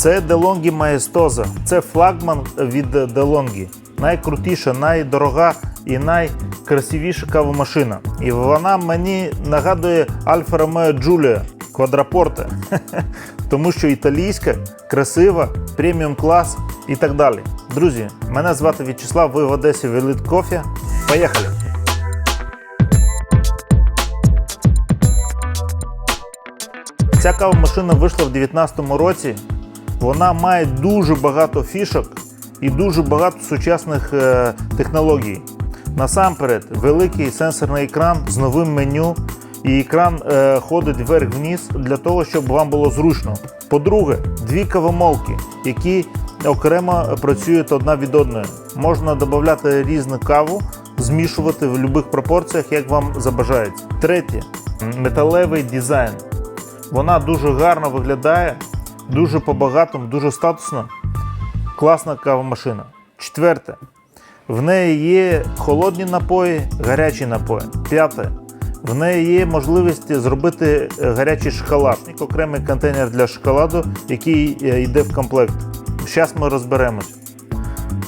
Це DeLonghi Maestosa. Це флагман від DeLonghi. Найкрутіша, найдорога і найкрасивіша кавомашина. І вона мені нагадує Альфа Ромео Джулія квадрапорте. Тому що італійська, красива, преміум клас і так далі. Друзі, мене звати В'ячеслав, ви в Одесі Велит Кофе. Поїхали! Ця кавомашина вийшла в 2019 році. Вона має дуже багато фішок і дуже багато сучасних е, технологій. Насамперед, великий сенсорний екран з новим меню, і екран е, ходить вверх-вниз для того, щоб вам було зручно. По-друге, дві кавомолки, які окремо працюють одна від одної. Можна додати різну каву, змішувати в будь-яких пропорціях, як вам забажається. Третє металевий дизайн. Вона дуже гарно виглядає, дуже по-багатому, дуже статусно. Класна кавомашина. Четверте. В неї є холодні напої, гарячі напої. П'яте. В неї є можливість зробити е, гарячий шоколад. Окремий контейнер для шоколаду, який е, йде в комплект. Зараз ми розберемось.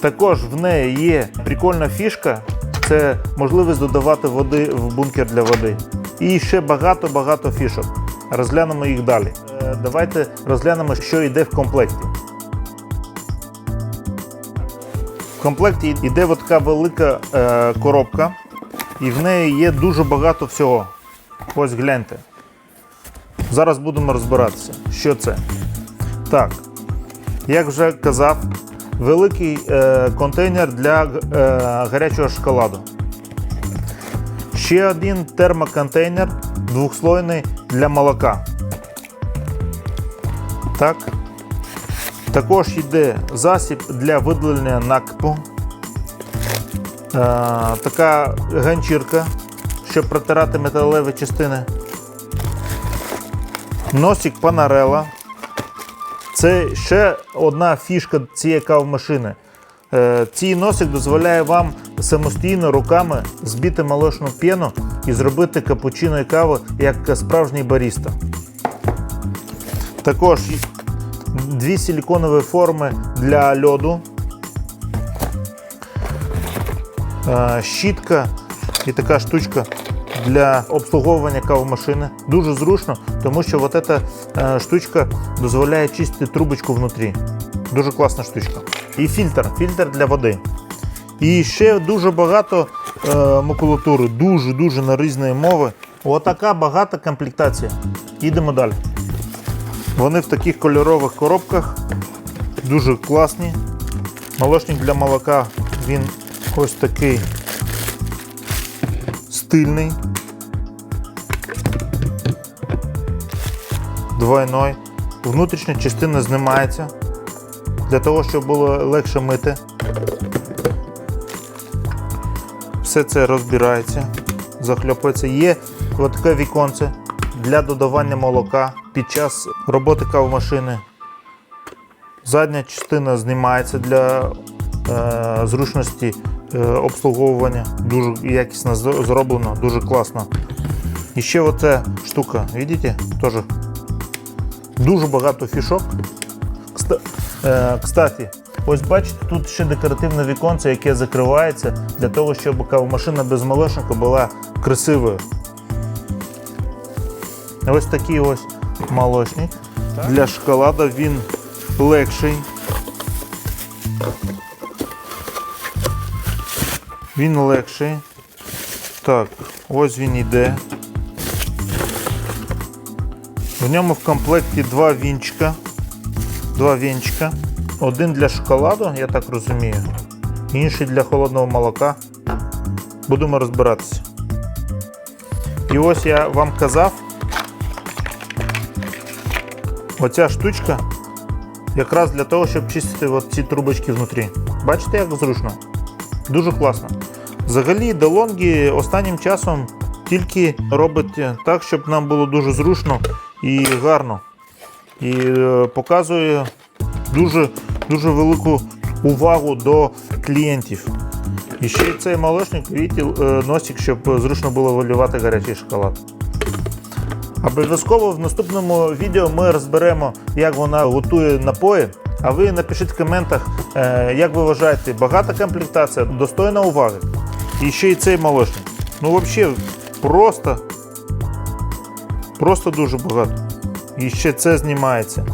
Також в неї є прикольна фішка це можливість додавати води в бункер для води. І ще багато-багато фішок. Розглянемо їх далі. Е, Давайте розглянемо, що йде в комплекті. В комплекті йде така велика е, коробка, і в неї є дуже багато всього. Ось гляньте. Зараз будемо розбиратися, що це. Так, як вже казав, великий е, контейнер для гарячого шоколаду. Ще один термоконтейнер двохслойний для молока. Так. Також йде засіб для видалення накипу. Е, така ганчірка, щоб протирати металеві частини. Носик Панарела. Це ще одна фішка цієї кавомашини. Е, Цей носик дозволяє вам самостійно руками збити молочну пену і зробити капучино і каву як справжній баріста. Також дві силіконові форми для льоду, Е, щітка і така штучка для обслуговування кавомашини. Дуже зручно, тому що ця е, штучка дозволяє чистити трубочку внутрі. Дуже класна штучка. І фільтр, фільтр для води. І ще дуже багато е, макулатури, дуже-дуже на різні мови. Отака багата комплектація. Їдемо далі. Вони в таких кольорових коробках, дуже класні. Молочник для молока, він ось такий стильний. Двойной. Внутрішня частина знімається для того, щоб було легше мити. Все це розбирається, захльопується. Є таке віконце для додавання молока під час роботи кавомашини. Задня частина знімається для е, зручності е, обслуговування. Дуже якісно зроблено, дуже класно. І ще оця штука, бачите? Теж дуже багато фішок. Е, Кстати, ось бачите, тут ще декоративне віконце, яке закривається для того, щоб кавомашина без молочника була красивою. Ось такий ось молочник. Для шоколада він легший. Він легший. Так, ось він йде. В ньому в комплекті два вінчика. Два вінчика. Один для шоколаду, я так розумію. Інший для холодного молока. Будемо розбиратися. І ось я вам казав, оця штучка якраз для того, щоб чистити от ці трубочки внутрі. Бачите, як зручно? Дуже класно. Взагалі, DeLonghi останнім часом тільки робить так, щоб нам було дуже зручно і гарно. І е, показує дуже, дуже велику увагу до клієнтів. І ще й цей молочник, бачите, е, носик, щоб зручно було виливати гарячий шоколад. Обов'язково в наступному відео ми розберемо, як вона готує напої. А ви напишіть в коментах, е, як ви вважаєте, багата комплектація, достойна уваги. І ще й цей молочник. Ну, взагалі, просто, просто дуже багато. І ще це знімається.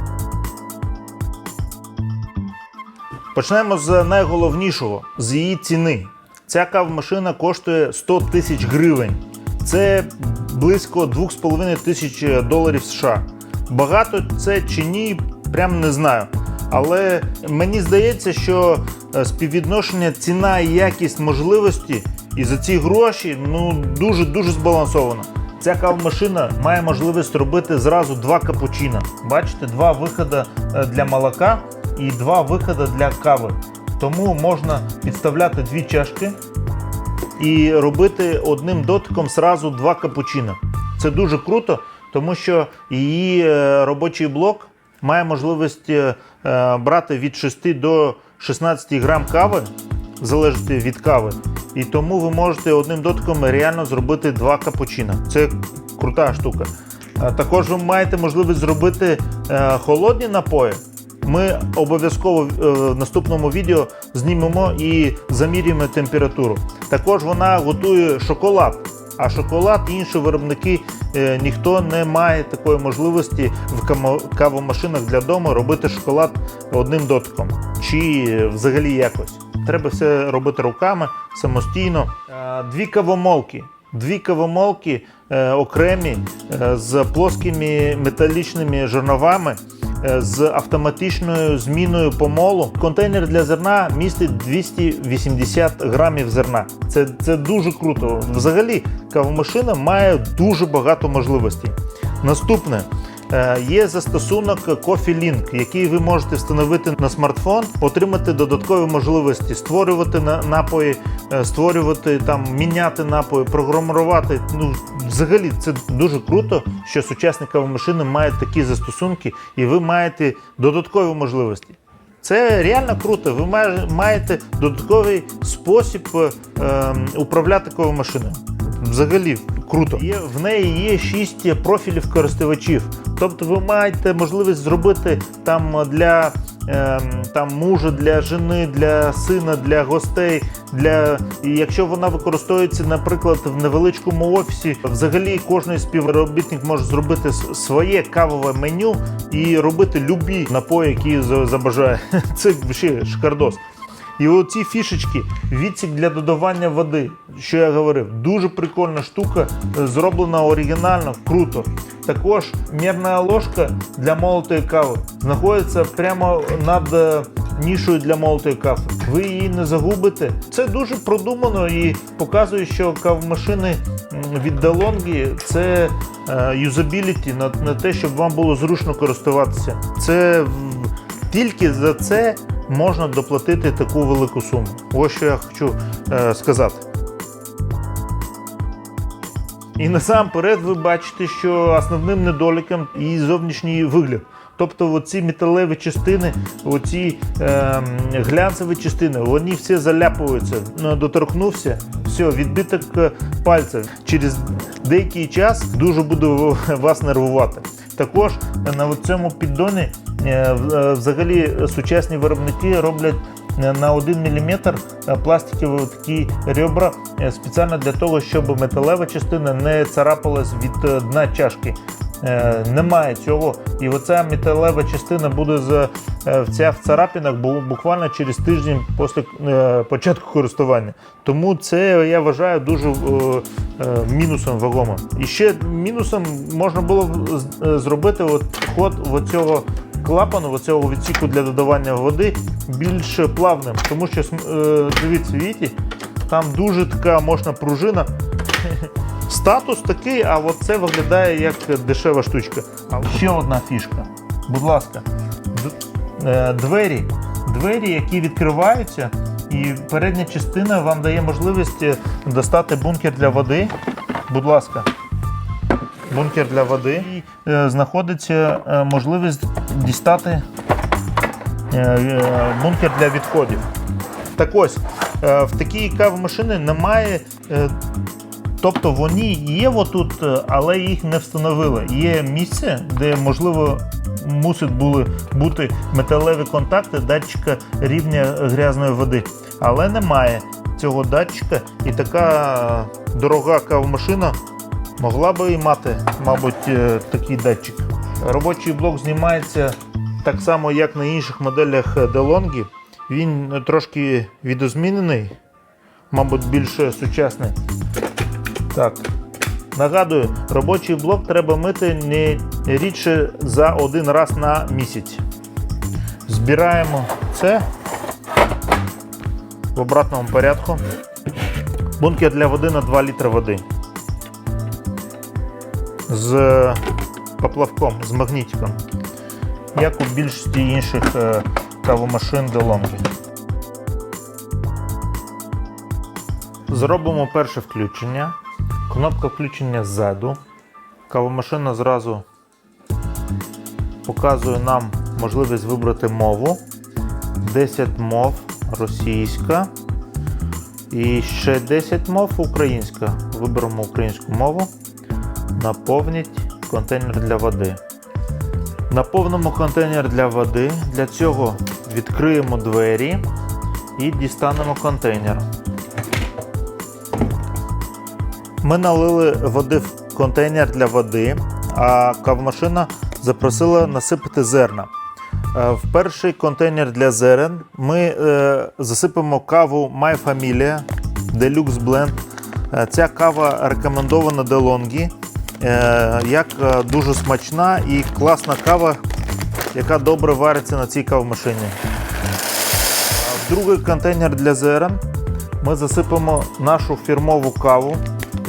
Почнемо з найголовнішого з її ціни. Ця кавомашина коштує 100 тисяч гривень. Це близько 2,5 тисяч доларів США. Багато це чи ні, прям не знаю. Але мені здається, що е, співвідношення ціна і якість можливості і за ці гроші ну дуже дуже збалансовано. Ця кавомашина має можливість робити зразу два капучино. Бачите, два виходи е, для молока і два виходи для кави. Тому можна підставляти дві чашки і робити одним дотиком зразу два капучино. Це дуже круто, тому що її е, робочий блок має можливість е, брати від 6 до 16 грам кави, залежить від кави. І тому ви можете одним дотиком реально зробити два капучино. Це крута штука. Також ви маєте можливість зробити е, холодні напої. Ми обов'язково е, в наступному відео знімемо і замірюємо температуру. Також вона готує шоколад. А шоколад і інші виробники е, ніхто не має такої можливості в кавомашинах для дому робити шоколад одним дотиком чи взагалі якось. Треба все робити руками самостійно. Е, Дві кавомолки. Дві кавомолки е, окремі е, з плоскими металічними жерновами з автоматичною зміною помолу. Контейнер для зерна містить 280 грамів зерна. Це, це дуже круто. Взагалі, кавомашина має дуже багато можливостей. Наступне. Е, Є застосунок Coffee Link, який ви можете встановити на смартфон, отримати додаткові можливості, створювати на- напої, е, створювати там, міняти напої, програмувати. Ну, взагалі, це дуже круто, що сучасні кавомашини мають такі застосунки, і ви маєте додаткові можливості. Це реально круто. Ви має- маєте додатковий спосіб е, ем, управляти кавомашиною. Взагалі круто. Є, в неї є 6 профілів користувачів. Тобто ви маєте можливість зробити там для ем, там, мужа, для жени, для сина, для гостей. Для... І якщо вона використовується, наприклад, в невеличкому офісі, взагалі кожен співробітник може зробити своє кавове меню і робити любі напої, які забажає. Це ще шикардос. І оці фішечки, відсік для додавання води, що я говорив, дуже прикольна штука, е, зроблена оригінально, круто. Також мірна ложка для молотої кави знаходиться прямо над е, нішою для молотої кави. Ви її не загубите. Це дуже продумано і показує, що кавомашини м, від DeLonghi – це е, юзабіліті на те, щоб вам було зручно користуватися. Це тільки за це можна доплатити таку велику суму. Ось що я хочу е, сказати. І насамперед ви бачите, що основним недоліком і зовнішній вигляд. Тобто оці металеві частини, оці е, глянцеві частини, вони всі заляпуються. Ну, доторкнувся, все, відбиток е, пальця. Через деякий час дуже буде вас нервувати. Також на цьому піддоні е, е, взагалі сучасні виробники роблять на 1 мм пластикові такі ребра спеціально для того, щоб металева частина не царапалась від дна чашки. Е, Немає цього, і оця металева частина буде з е, в царапинах бу- буквально через тиждень після е, початку користування. Тому це я вважаю дуже мінусом вагомим. І ще мінусом можна було зробити ход в цього клапану, цього відсіку для додавання води більш плавним, тому що дивіться, видите, там дуже така мощна пружина. Статус такий, а от це виглядає як дешева штучка. А ще одна фішка. Будь ласка, е, двері. Двері, які відкриваються, і передня частина вам дає можливість е, достати бункер для води. Будь ласка. Бункер для води. І е, знаходиться можливість дістати бункер для відходів. Так ось, в такій кавомашини немає Тобто вони є отут, е, але їх не встановили. Є місце, де можливо мусить були бути металеві контакти датчика рівня грязної води. Але немає цього датчика, і така дорога кавомашина могла би і мати, мабуть, е, такий датчик. Робочий блок знімається так само, як на інших моделях DeLonghi. Він трошки відозмінений, мабуть, більш сучасний. Так. Нагадую, робочий блок треба мити не рідше за один раз на місяць. Збираємо це в обратному порядку. Бункер для води на 2 літри води. З поплавком, з магнітиком. Як у більшості інших е, кавомашин DeLonghi. Зробимо перше включення. Кнопка включення ззаду. Кавомашина зразу показує нам можливість вибрати мову. 10 мов російська. І ще 10 мов українська. Виберемо українську мову. Наповніть контейнер для води. Наповнимо контейнер для води. Для цього відкриємо двері і дістанемо контейнер. Ми налили води в контейнер для води, а кавмашина запросила насипати зерна. Е, В перший контейнер для зерен ми е, засипемо каву My Familia Deluxe Blend. Е, Ця кава рекомендована е, як дуже смачна і класна кава, яка добре вариться на цій кавмашині. В другий контейнер для зерен ми засипемо нашу фірмову каву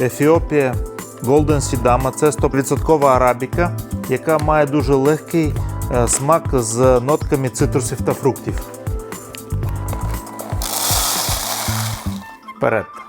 Ефіопія Golden Sidama. Це 100% арабіка, яка має дуже легкий е, смак з нотками цитрусів та фруктів. Вперед.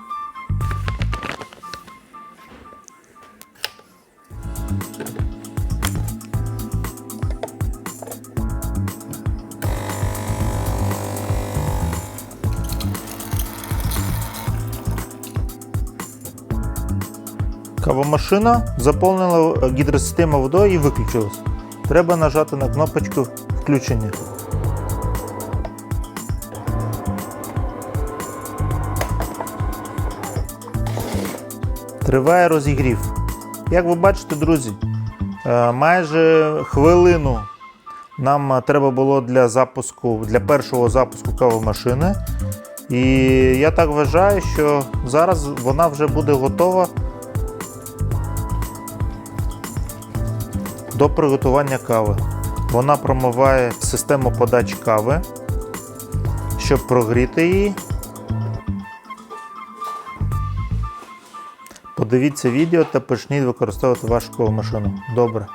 Кавомашина заповнила гідросистему водою і виключилась. Треба нажати на кнопочку включення. Триває розігрів. Як ви бачите, друзі, е, майже хвилину нам е, треба було для запуску, для першого запуску кавомашини. І я так вважаю, що зараз вона вже буде готова до приготування кави. Вона промиває систему подачі кави, щоб прогріти її. Подивіться відео та почніть використовувати вашу ковмашину. Добре.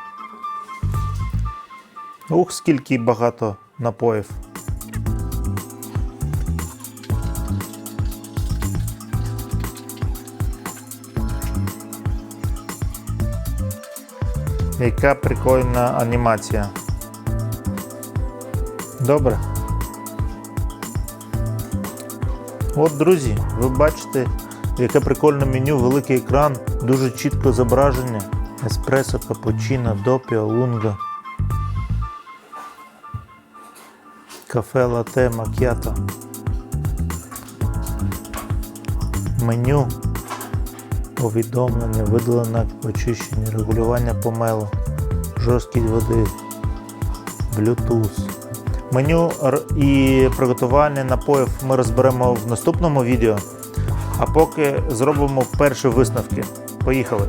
Ух, скільки багато напоїв. Яка прикольна анімація. Добре. От, друзі, ви бачите, яке прикольне меню, великий екран, дуже чітко зображення. Еспресо, капучино, допіо, лунга. Кафе, лате, макіато. Меню повідомлення, видалення очищення, регулювання помелу, жорсткість води, Bluetooth. Меню і приготування напоїв ми розберемо в наступному відео. А поки зробимо перші висновки. Поїхали.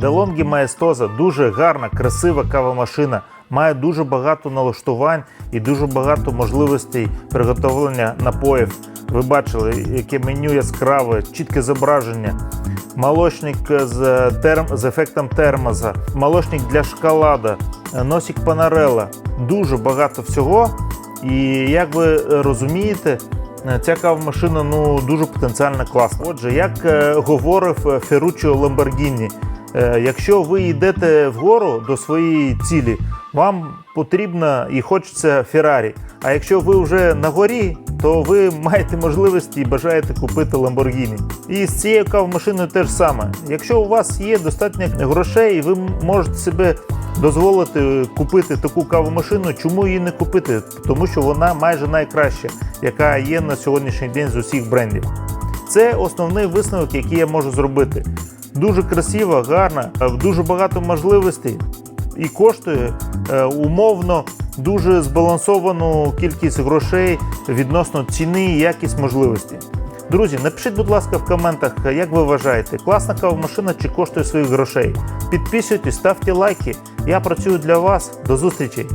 DeLonghi Maestosa дуже гарна, красива кавомашина. Має дуже багато налаштувань і дуже багато можливостей приготовлення напоїв. Ви бачили, яке меню яскраве, чітке зображення. Молочник з, терм... з ефектом термоза, молочник для шоколада, носик панарела. Дуже багато всього. І як ви розумієте, ця кавомашина ну, дуже потенціально класна. Отже, як е, говорив Ферруччо Ламборгіні, Е, Якщо ви йдете вгору до своєї цілі, вам потрібно і хочеться Феррарі. А якщо ви вже на горі, то ви маєте можливості і бажаєте купити Lamborghini. І з цією кавомашиною теж саме. Якщо у вас є достатньо грошей, і ви можете себе дозволити купити таку кавомашину, чому її не купити? Тому що вона майже найкраща, яка є на сьогоднішній день з усіх брендів. Це основний висновок, який я можу зробити. Дуже красиво, гарно, е, дуже багато можливостей і коштує е, умовно дуже збалансовану кількість грошей відносно ціни і якість можливості. Друзі, напишіть, будь ласка, в коментах, як ви вважаєте, класна кавомашина чи коштує своїх грошей. Підписуйтесь, ставте лайки. Я працюю для вас. До зустрічі!